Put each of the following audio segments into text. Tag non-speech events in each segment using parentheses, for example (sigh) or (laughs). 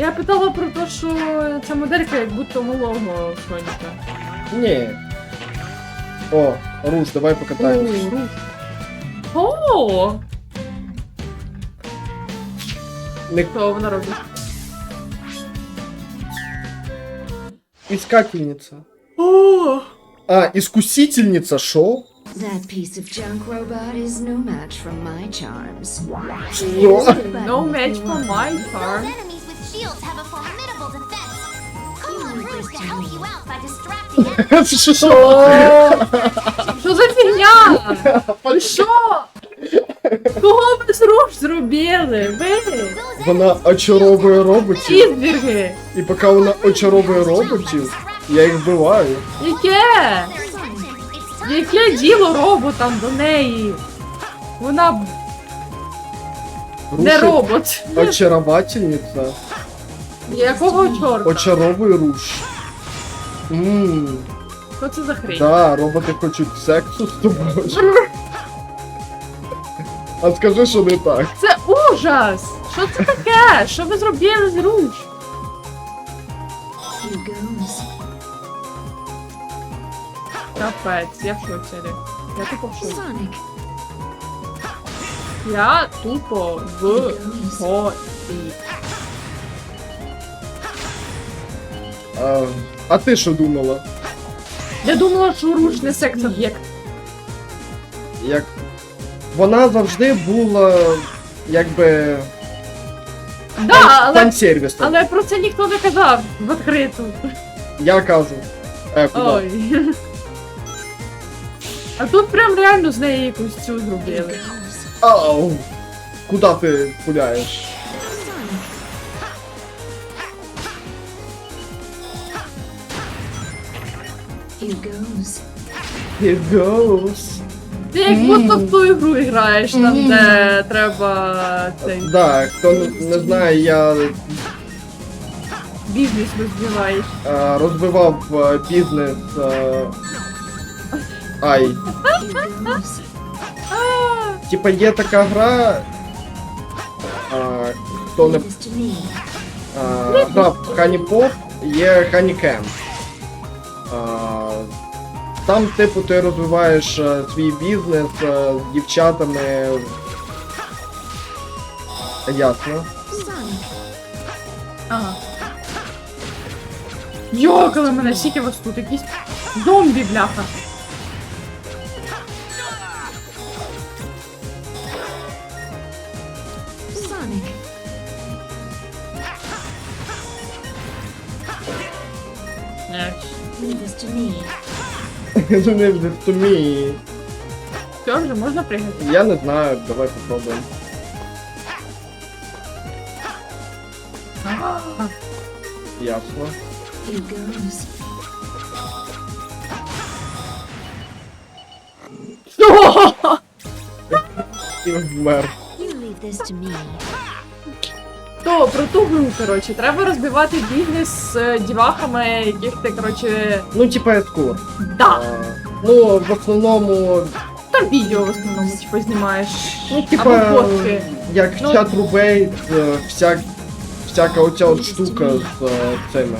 Я питала про те, що ця моделька як будто малого Соніка. Ні. О, Руш, давай покатаємось. О, рух. О, Не що вона робить? искательница. О, А, искусительница, шо? That piece of junk robot is no match for my charms. No match for my with shields have a formidable defense. Call on Rouge to help you out by distracting. (laughs) Що? Що за фігня? Ви що? Кого ви з руш зробили? Ви? Вона очаровує роботів, Ізбірги. і поки вона очаровує роботів, я їх вбиваю. Яке? Яке діло роботам до неї? Вона де Руш робот? очаровательниця. Якого чорта? Очаровує руш. Ммм, Що це за хрень? да, роботи хочуть сексу з тобою. А скажи, що не так. Це ужас! Що це таке? Що ви зробили з руш? Капець, я в шоці. Я тупо в шоці. Я тупо в Here А, а ти що думала? Я думала, що руш не секс-об'єкт. Як вона завжди була якби Да, але, фан-сервісом. але про це ніхто не казав в відкриту. Я кажу. Е, куди? Ой. А тут прям реально з неї якусь цю зробили. Ау! Куди ти пуляєш? Here goes. Ти як будто в ту ігру граєш, там де треба цей Да, хто не, не знає, я бізнес розвиваєш. е, розвивав е, бізнес. Е, ай. Типа є така гра. Е, хто не е, грав в Honey Pop, є Honey Camp. Е, там, типу, ти розвиваєш е, свій бізнес е, з дівчатами. Ясно. Ага. Йокали мене, скільки вас тут, якісь зомбі, бляха. Не, Leave this to me. (laughs) Не в тумі. все, вже можна пригати. Я не знаю, давай попробуємо. (gasps) Ясно. Here goes. Що? (laughs) І вмер. You leave this to me. То, про ту гру, коротше, треба розбивати бізнес з е, дівахами, яких ти, коротше, Ну, типа ескор. да, ну, в основному, там відео в основному, типу, знімаєш. ну, типа, Або фотки. як Ну- чат рубейт, е, всяк, всяка оця от штука з е, цими.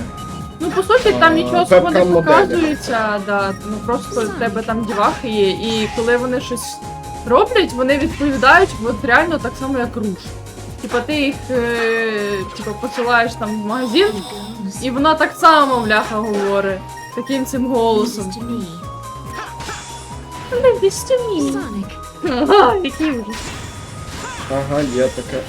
Ну, по суті, там А, нічого особо не вебкам-моделі. показується, да. Ну просто в тебе там дівахи є, і коли вони щось роблять, вони відповідають от реально так само, як руш. Типа ти їх е, типа, посилаєш там в магазин, і вона так само бляха говорить. Таким цим голосом. Ага, який ужас. Ага, є таке.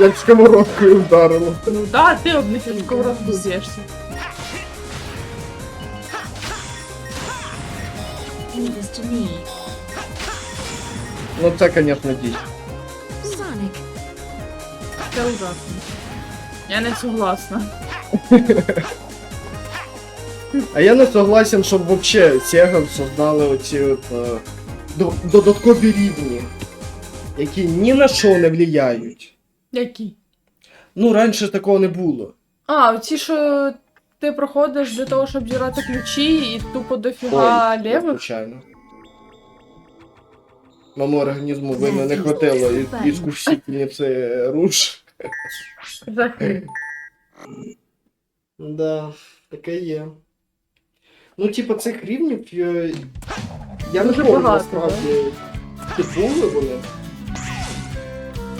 Як сковородкою вдарило. Ну да, ти об них сковородку б'єшся. Me. Ну це, звісно, дійсно. Sonic. Це ужасно. Я не согласна. А я не согласен, щоб вообще Sega создали оці от е, до- додаткові рівні, які ні на що не влияють. Які? Ну, раніше такого не було. А, оці, що ти проходиш для того, щоб зібрати ключі, і тупо дофіга Ой, левих. звичайно. Моєму організму видно не хватило із- іскусительниці руш. Да, таке є. Ну, типа, цих рівнів. е, Я не Дуже можу багато, насправді. Вони.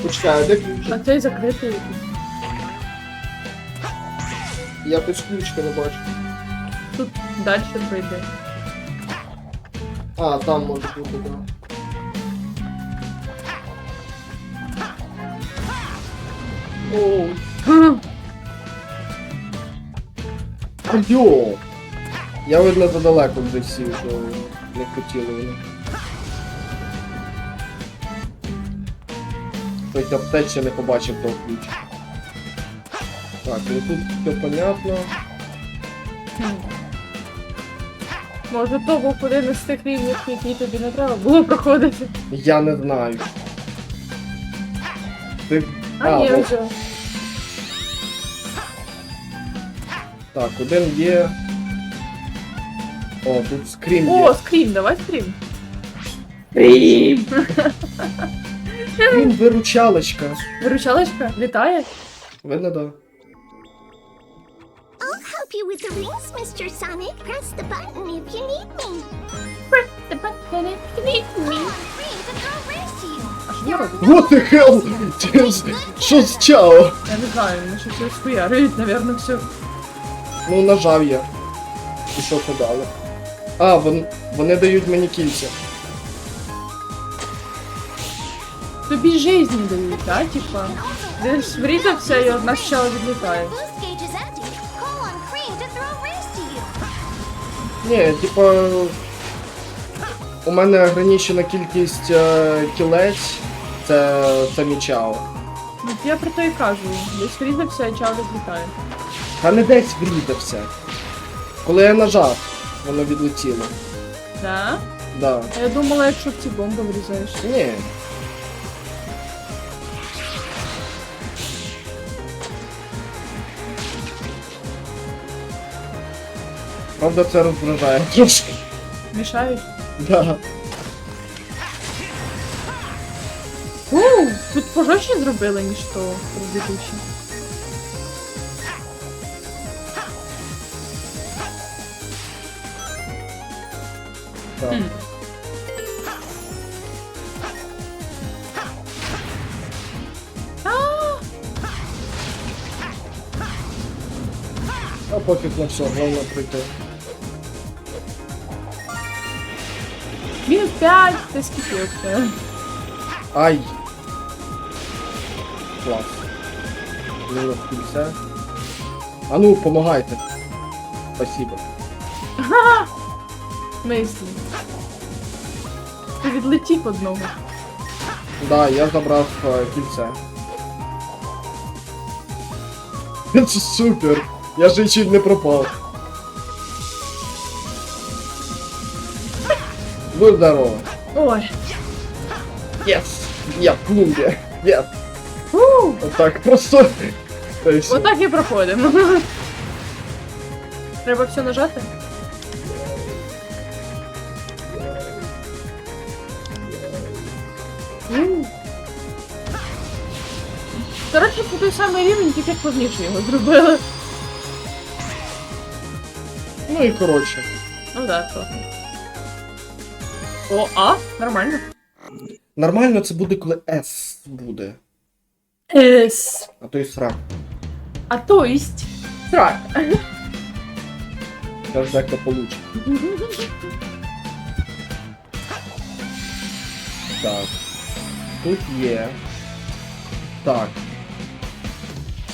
Почекай, а де ключ? А цей закритий. Я без ключка не бачу. Тут далі пройде. А, там може бути, так. Оу. Айо! Я видно задалеко вже сів, то не хотіли вони. Хоч аптечі не побачив того ключ. Так, ну тут все понятно. Може, то був один із тих рівнів, які тобі не треба було проходити. Я не знаю. А, вже. Так, один є. О, тут скрім О, є. скрім, давай скрім. Скрім виручалочка. Виручалочка, літає. Видно, да. I'll help you with the rings, Mr. Sonic. Press the button if you need me. А що? What the hell? Що з чао? Я не знаю, вони щось щось хуярить, напевно, все. Ну, нажав я. І що це дало? А, вон, вони дають мені кільця. Тобі жизни дають, да, типа? Ти ж врізався і одна щела відлітає. Ні, типа. У мене ограничена кількість е, кілець. Це, це мій чао. Ну, я про то і кажу. Десь врізався і чал відлітає. Та не десь врізався. Коли я нажав, воно відлетіло. Да? Да. А я думала, якщо в ці бомби врізаєш. Ні. Правда, це роздражає трошки. Мішають. Да. Ууу, тут пожорстче зробили, ніж то предыдущий. Так. Хм. А пофіг на все, головне пройти. Мінус 5, це скільки оце? Ай! Клас. Мінус кільця. А ну, помагайте. Спасибо. (laughs) Мислі. Ти відлетів одного. Да, я забрав е, кільце. (laughs) Це супер! Я же чуть не пропав. Будь здорово. Ой. Єс! Я в клубі. Ууу. Отак просто. Та й все. Отак і проходимо. Треба все нажати? М. Коротше, по той самий рівень, тільки складніше його зробили. Ну і коротше. Ну да, трохи. О, а? Нормально. Нормально це буде, коли S буде. Ес. А то й срак. А то есть. Срак. Теж дехто получить. Так. Тут є. Так.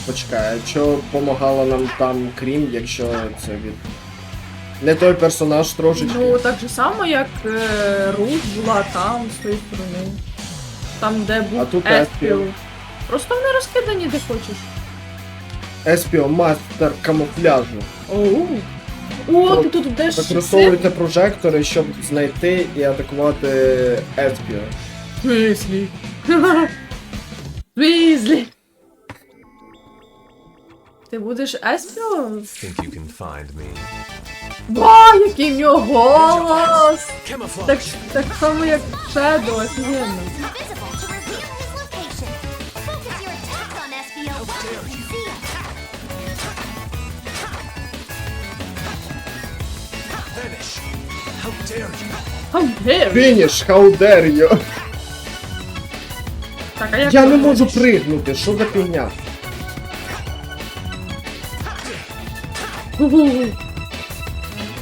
Почекай, а що помагало нам там крім, якщо це від. Не той персонаж трошечки. Ну, так же само, як е, Рут була там, з тої сторони. Там, де був А тут Еспіл. Еспіл. Просто вони розкидані де хочеш. Еспіо мастер камуфляжу. Оу. О, ти тут йдеш. Використовуйте прожектори, щоб знайти і атакувати Еспіо. Візлі. (laughs) Візлі. Ти будеш Еспіо? Think you can find me. Ва, який в нього голос! Так, так само як Шедо, офігенно. How dare you? Фініш, how dare you. Так, а як Я ти не можу робиш? пригнути, що за фігня? Гу-гу-гу.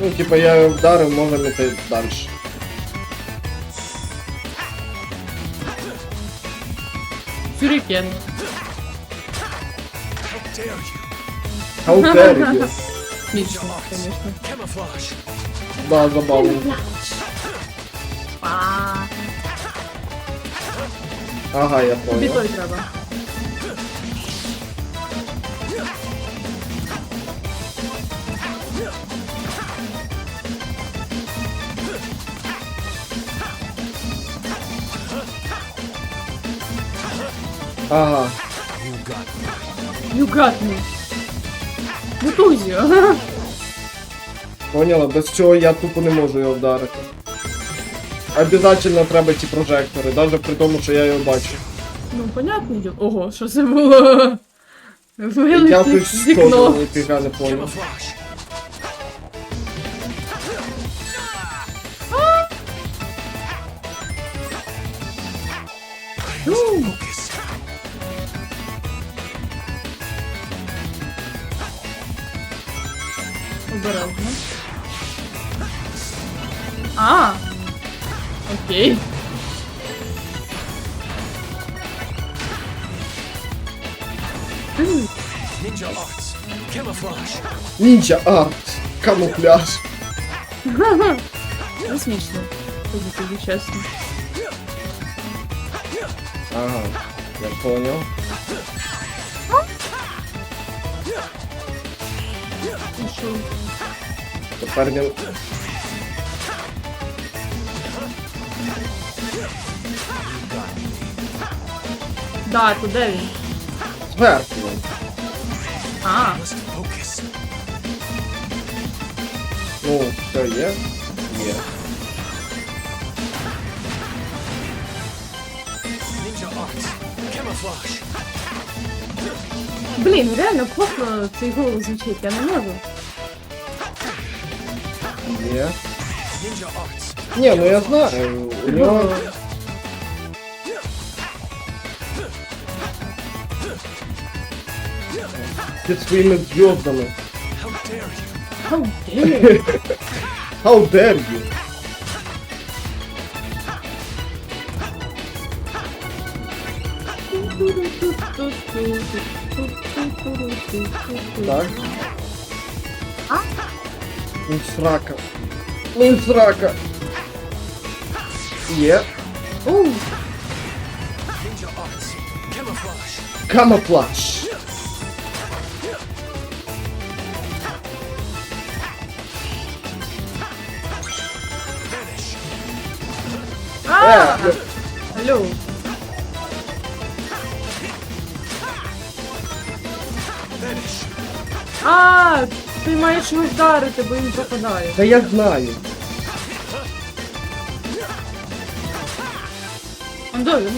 Ну, типа я вдарив, можемо йти далі. Сюрікен. How dare you? (laughs) Смішно, звісно. Да, забавно. Ага, я Тобі понял. той треба. Ага. You got me. Бутузію. Поняла, без цього я тупо не можу його вдарити. Обязательно треба ці прожектори, навіть при тому, що я його бачу. Ну, понятно. діло. Ого, що це було? Я щось з вікно. ніфіга не понял. Ну, Focus. обережно. А, окей. М, Ninja arts. Camouflage. Ніндзя арт. Камуфляж. Це смішно. Тобі тобі чесно. Ага, я понял. Тепер. Да, то де він? Зверху. А. Ну, все є? Є. Блін, реально плохо цей голос звучить, я не можу. Є. Ninja arts. Ні, ну я знаю. У нього. Під своїми зв'язками. How dare you? How dare you. How dare you? Так. А? Він срака. Він срака. Є. Оу, ти маєш його вдарити, бо він пропадає. Та я знаю. Он долі.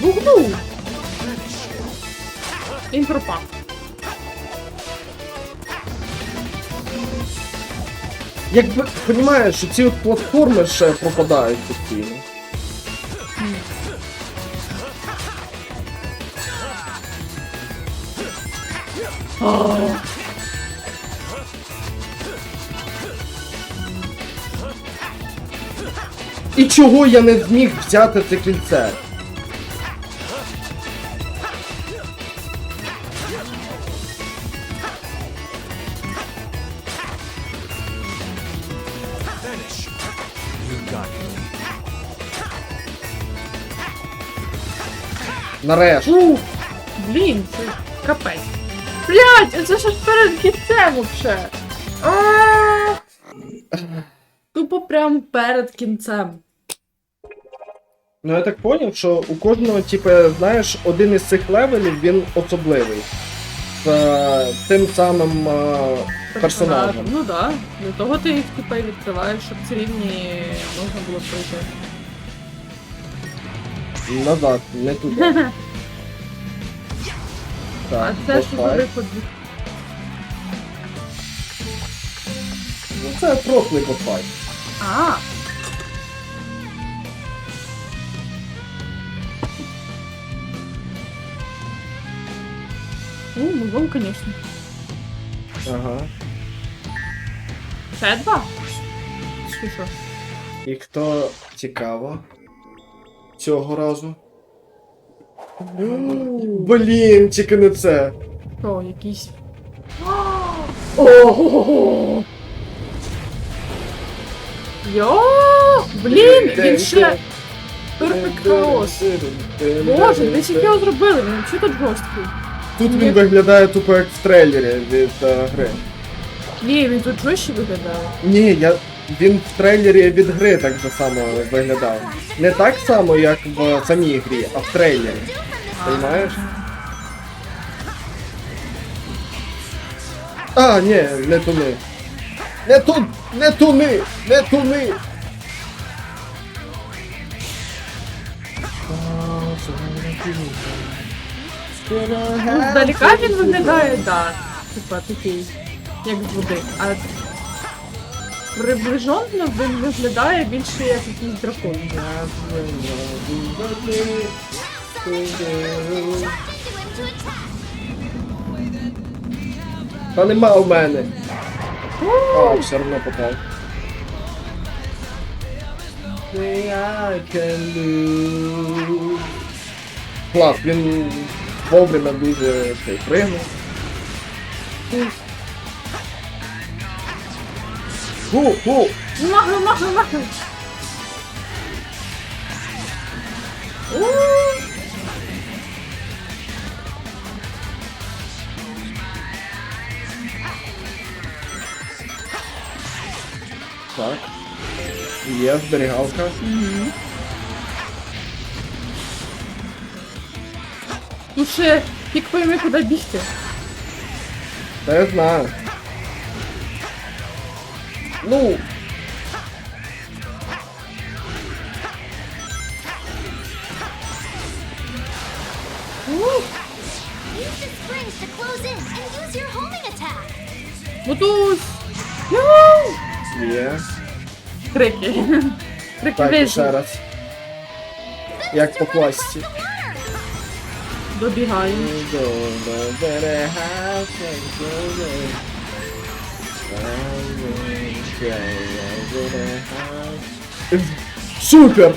Бух-бух. Він пропав. Якби розумієш, що ці от платформи ще пропадають постійно. І чого я не зміг взяти це кільце? Нарешті. Блін, це капець. Блять, це ж перед кінцем вообще. Тупо прям перед кінцем. Ну я так поняв, що у кожного, типу, знаєш, один із цих левелів він особливий. З е, тим самим е, персонажем. Ну да. Для того ти їх типа і відкриваєш, щоб ці рівні можна було пройти. Назад, не туди. (laughs) А це що босфайт. за? Ну це прошлий босфайт. А. Ну, музон, конечно. Ага. Ще два? Чи що? І хто цікаво цього разу? Блін, тільки не це. Що, якийсь. Ого! Йо! Блін, він ще Perfect Chaos. Боже, де ж його зробили? Він чи тут жорсткий? Тут він виглядає тупо як в трейлері від е, гри. Ні, він тут жорстче виглядає. Ні, я. Він в трейлері від гри так же само виглядав. Не так само, як в самій грі, а в трейлері. Понимаєш? А, ні, не туни. Не ту... Не туни! Не туни! Ну, здалека він виглядає, да. Типа такий, як з. А приближено він виглядає більше як якийсь дракон. Та нема у мене. А, все одно попав. Клас, він вовремя дуже цей пригнув. Ху, ху! Нахуй, нахуй, нахуй! У! Так. Є зберігалка. Ну ще фік пойми, куди бігти. Та я знаю. Ну, Use the springs to close in and use your homing attack. Бутусь! Яу! є. Крики. Крики Так, і вижу. ще раз. Як по класці. Добігаю. Супер!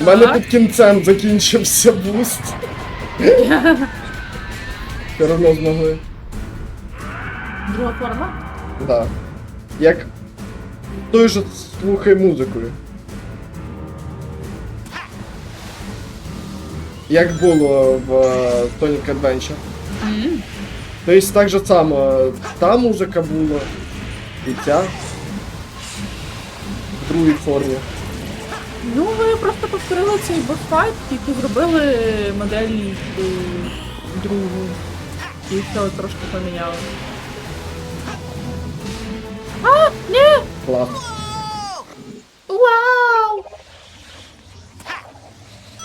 У мене під кінцем закінчився буст. Все одно змогли. Друга форма. Да. Як той же слухай музикою. Як було в е, Sonic Adventure. Тобто так же само, та музика була, і ця. В другій формі. Ну, ви просто повторили цей босфайт, тільки зробили модель е, другу. І все трошки поміняли. А, ні! Клас. Вау!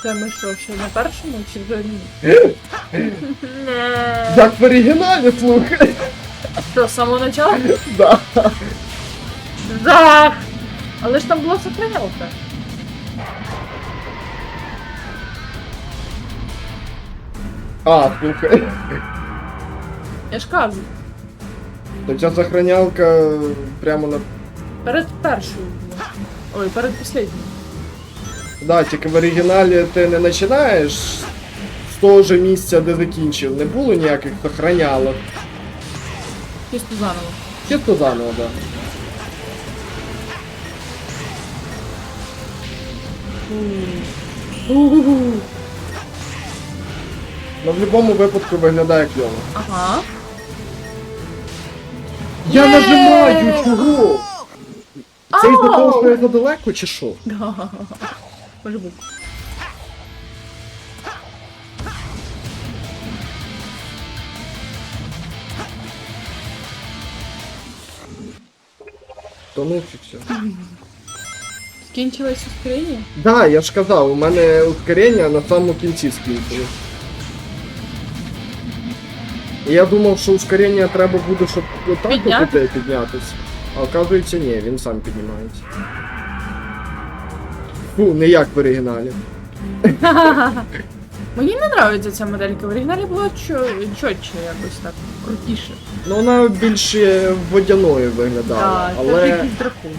Це ми що, ще на першому чи вже ні? (laughs) Як в оригіналі, слухай. Що, з самого начала? (laughs) Да. Да! Але ж там була сохранялка. А, слухай. Я ж кажу, То ця сохранялка прямо на. перед першою була. Ой, перед последньою. Да, тільки в оригіналі ти не починаєш з того ж місця, де закінчив. Не було ніяких сохранялок. Чисто заново. Чисто заново, да. Ну в будь-якому випадку виглядає кльово. Ага. Я Є! нажимаю чого? Це із-за того, що я задалеко чи що? Да. Може бути. Тонув і все. Скінчилось ускорення? Да, я ж казав, у мене ускорення на самому кінці скінчилось. І Я думав, що ускорення треба буде, щоб отак Підняти? от піднятися. А оказується, ні, він сам піднімається. Фу, не як в оригіналі. Мені не подобається ця моделька. В оригіналі було чо- чотче якось так, крутіше. Ну вона більш е, водяною виглядала, це але. якийсь дракон.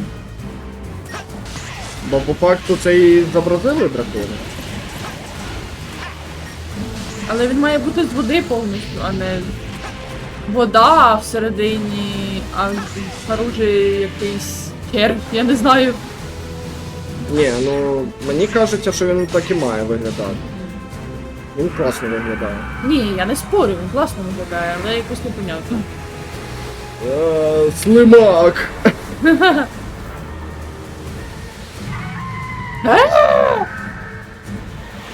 Бо по факту це і зобразили дракони. Але він має бути з води повністю, а не вода всередині, а снаружи якийсь червь, я не знаю. Ні, ну мені кажеться, що він так і має виглядати. Він класно виглядає. Ні, я не спорю, він класно виглядає, але якось непонятно. Е, Слимак!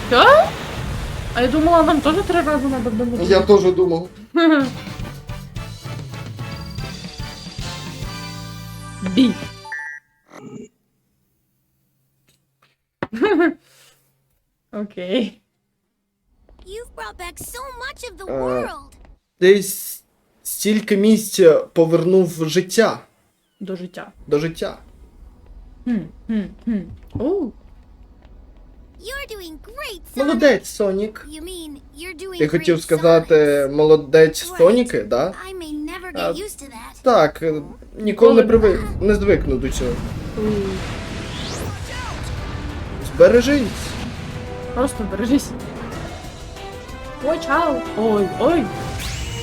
Що? А я думала, нам теж три рази треба вдома. Я теж думав. Бі. Окей. World. Десь стільки місця повернув життя До життя. до життя. Хм, хм, хм. Оу. You're doing great, Sonic. Молодець, Сонік. You mean you're doing Ти хотів сказати Sonic. молодець Right. Соніки, да? I may never get used to that. Так, е, ніколи не привик, не звикну до цього. Збережись. Просто бережись. Ой, чао. Ой, ой.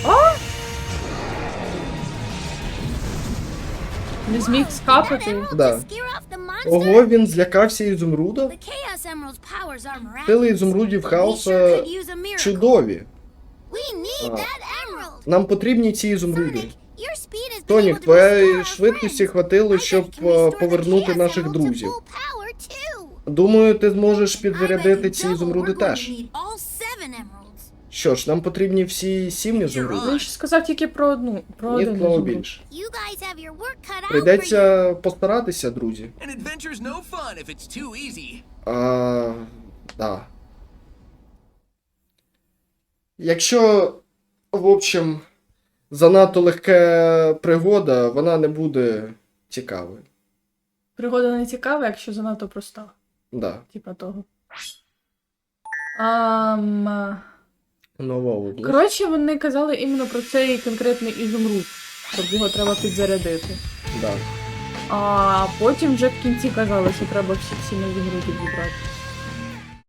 А? Не зміг скапати. Да. Ого, він злякався ізумруда? Сили ізумрудів хаоса чудові. А. Нам потрібні ці ізумруди. Тонік, твоєї швидкості хватило, щоб е, повернути наших друзів. Думаю, ти зможеш підзарядити ці ізумруди теж. Що ж, нам потрібні всі сім. Він ж сказав тільки про одну. Про Ні один ізумруд. більше. You guys have your work cut out for you. Прийдеться постаратися, друзі. An adventure's no fun if it's too easy. А, да. Якщо, в общем, занадто легка пригода, вона не буде цікавою. Пригода не цікава, якщо занадто проста. Да. Типа того. Ам... Нова область. Коротше, вони казали іменно про цей конкретний ізумруд, щоб його треба підзарядити. Да. А потім вже в кінці казали, що треба всі нові груди зібрати.